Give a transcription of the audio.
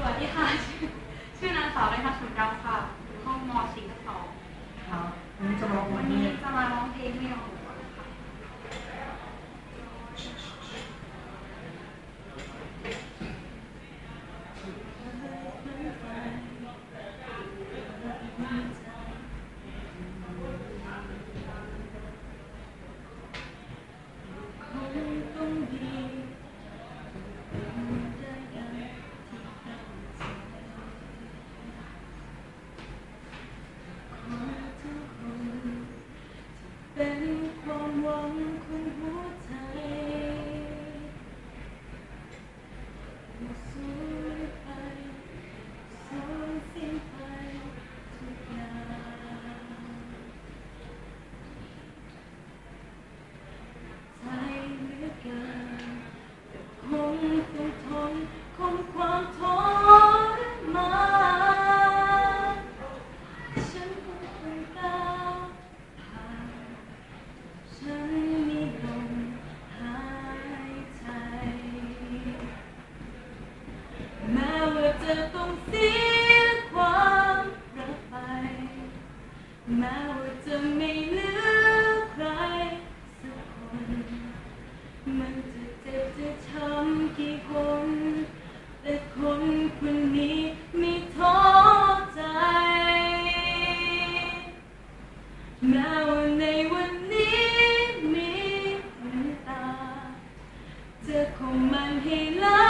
สวัสดีค่ะ ชื่อนางสาวเลยค่ะสุนดาวค่ะอยู่ห้องม .42 ค่ะวันนี้จะมาร้องเพลงไม่เอา จะต้องเสียความรักไป แม้ว่าจะไม่เหลือใครสักคน มันจะเจ็บจะช้ำกี่คน แต่คนคนนี้ไม่ท้อใจ แม้ว่าในวันนี้มีน้ำตา จะคงมันให้ลา